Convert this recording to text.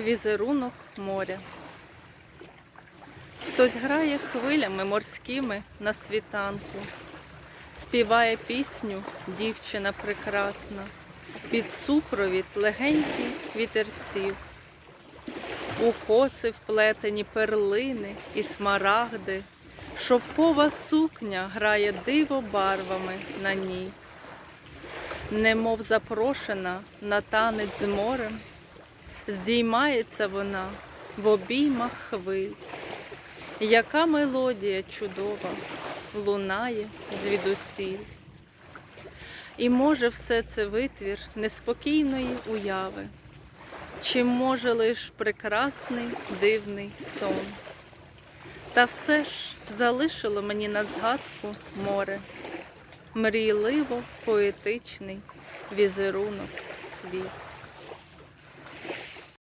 візерунок моря. Хтось грає хвилями морськими на світанку, співає пісню дівчина прекрасна, під супровід легеньких вітерців. У коси вплетені перлини і смарагди, шовкова сукня грає диво барвами на ній. Немов запрошена на танець з морем, здіймається вона в обіймах хвиль. Яка мелодія чудова лунає звідусіль. І може все це витвір неспокійної уяви, чи може лиш прекрасний дивний сон. Та все ж залишило мені на згадку море, мрійливо поетичний візерунок світ.